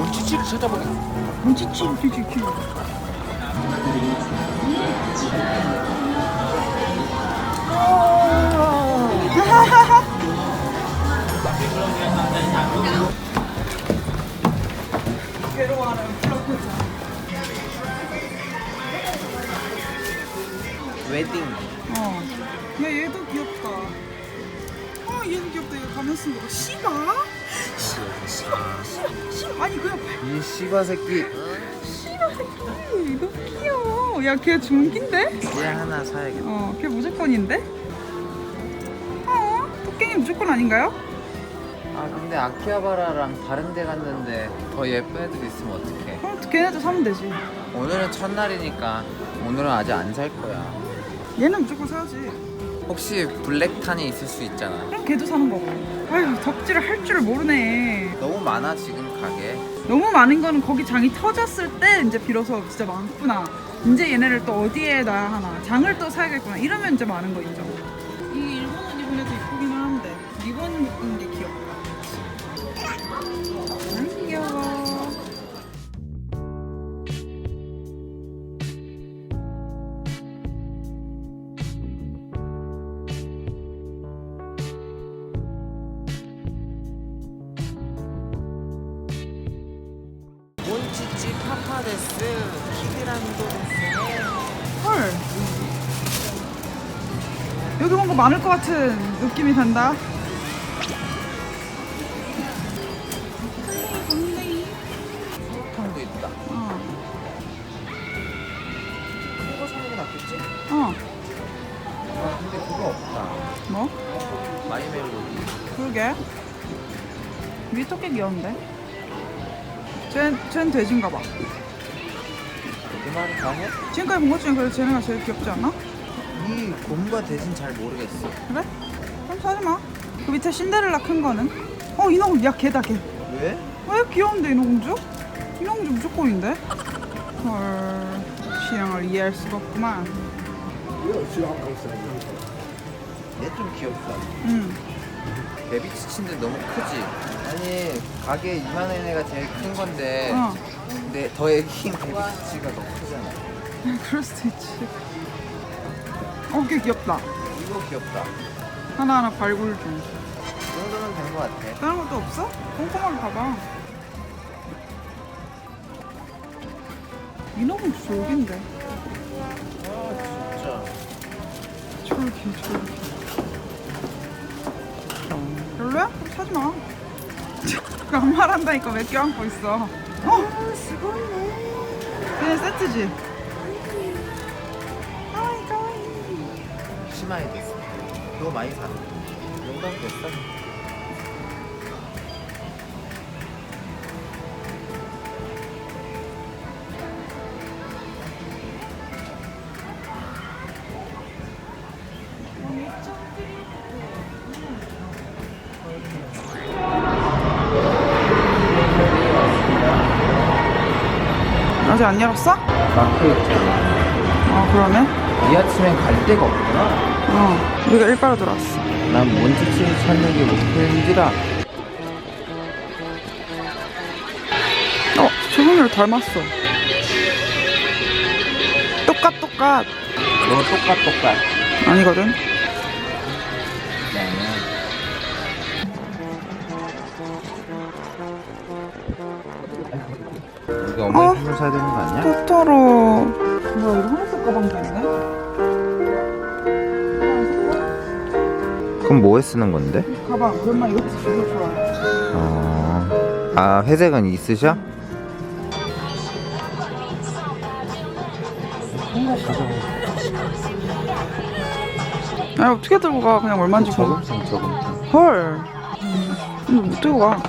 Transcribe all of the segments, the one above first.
몬치치를 찌찌찌 괴로워하는 플러코즈 웨딩 어. 야 얘도 귀엽다. 귀엽다. 이거 가면 쓴 거. 시바? 시바 시바 시바 시바 아니 그냥 이 씨바 새끼 시바 새끼 너무 귀여워. 야걔 중기인데? 얘 하나 사야겠다 어, 걔 무조건인데? 어? 토깽이 무조건 아닌가요? 아 근데 아키하바라랑 다른 데 갔는데 더 예쁜 애들 있으면 어떡해 그럼 걔네도 사면 되지. 오늘은 첫날이니까 오늘은 아직 안 살 거야 얘는 무조건 사야지. 혹시 블랙탄이 있을 수 있잖아 그럼 걔도 사는 거고. 아유, 덕질을 할 줄을 모르네. 너무 많아 지금 가게 너무 많은 거는 거기 장이 터졌을 때 이제 비로소 진짜 많구나. 이제 얘네를 또 어디에 놔야 하나. 장을 또 사야겠구나. 이러면 이제 많은 거 인정. 이 일본 옷 입은 애도 이쁘긴 리본 입은 게 귀엽다. 몬치치 파파데스 키드란도 데스 헐. 여기 뭔가 많을 것 같은 느낌이 든다. 수육탕도 있다 어. 그거 사는 게 낫겠지? 어. 아 근데 그거 없다 뭐? 마이 멜로디 그러게. 위에 토끼 귀여운데? 쟤, 쟤는 돼지인가 봐. 그 해? 지금까지 본 것 중에 그래도 쟤네가 제일 귀엽지 않아? 이 곰과 대신 잘 모르겠어 그래? 그럼 사지 마. 그 밑에 신데렐라 큰 거는? 어, 인어공주. 야, 걔다, 걔. 왜? 왜 귀여운데, 인어공주? 인어공주 무조건인데? 헐. 취향을 이해할 수가 없구만. 얘 좀 귀엽다 응. 베비 치친데 너무 크지? 아니 가게 이만한 애가 제일 큰 건데 어. 근데 더 애기인 베비치치가 더 크잖아 그럴 수도 있지. 어, 걔 귀엽다. 이거 귀엽다 하나하나 발굴 중. 이 정도면 된것 같아 다른 것도 없어? 꼼꼼하게 봐봐. 인어공주 졸긴데. 아 진짜 졸기, 졸기. 별로야? 그럼 사지 마. 그안 말한다니까 왜 껴안고 있어? 어? 그냥 세트지? 아이, 가와이. 치마에 됐어 그거 많이 사 용돈 됐어? 아직 안 열었어? 막혀있잖아 어, 그러네. 이 아침엔 갈 데가 없구나 어, 우리가 일바로 들어왔어. 난 몬치치를 찾는 게 목표인지라 어, 조성이를 닮았어. 똑같, 똑같. 너 똑같 똑같 아니거든. 우리가 어머니 어? 선물 사야 되는 거 아니야? 토토로. 뭐야, 이거 하늘색 가방도 있네? 그럼 뭐에 쓰는 건데? 가방. 그엄마 이거 되게 좋아해. 어... 아 회색은 있으셔? 아, 어떻게 들고 가? 그냥 얼마인지 고 저금통 저금통 헐. 근데 못 들고 가.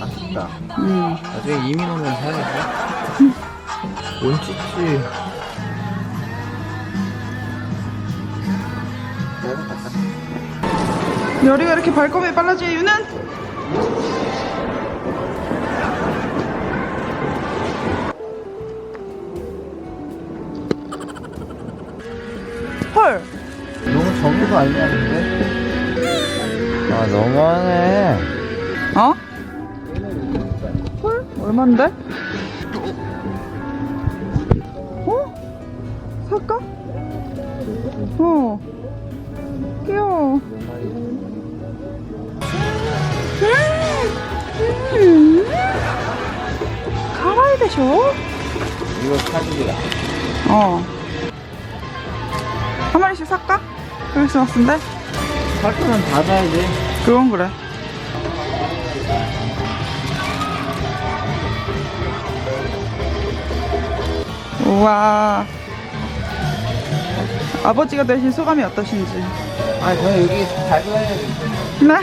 아쉽다 음. 나중에 이민 오면 사야겠다 몬치치 열이가 이렇게 발걸음이 빨라질 이유는? 헐. 너무 정의가 아니냐는데? 아 너무하네 얼만데? 어? 살까? 어. 귀여워. 음. 가와이 되쇼? 이거 사주기라. 어. 한 마리씩 살까? 크리스마스인데? 살 거면 다 사야지. 그건 그래. 우와. 아버지가 되신 소감이 어떠신지. 아, 저는 여기 잘 사야지. 네?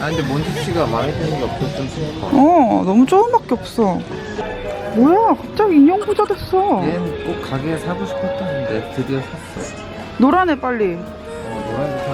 아, 근데 몬티씨가 마음에 드는 게 없어 좀 슬퍼. 어, 너무 조금밖에 없어. 뭐야, 갑자기 인형 부자 됐어. 얘는 꼭 가게에 사고 싶었다는데 드디어 샀어. 노란애 빨리. 어, 노란색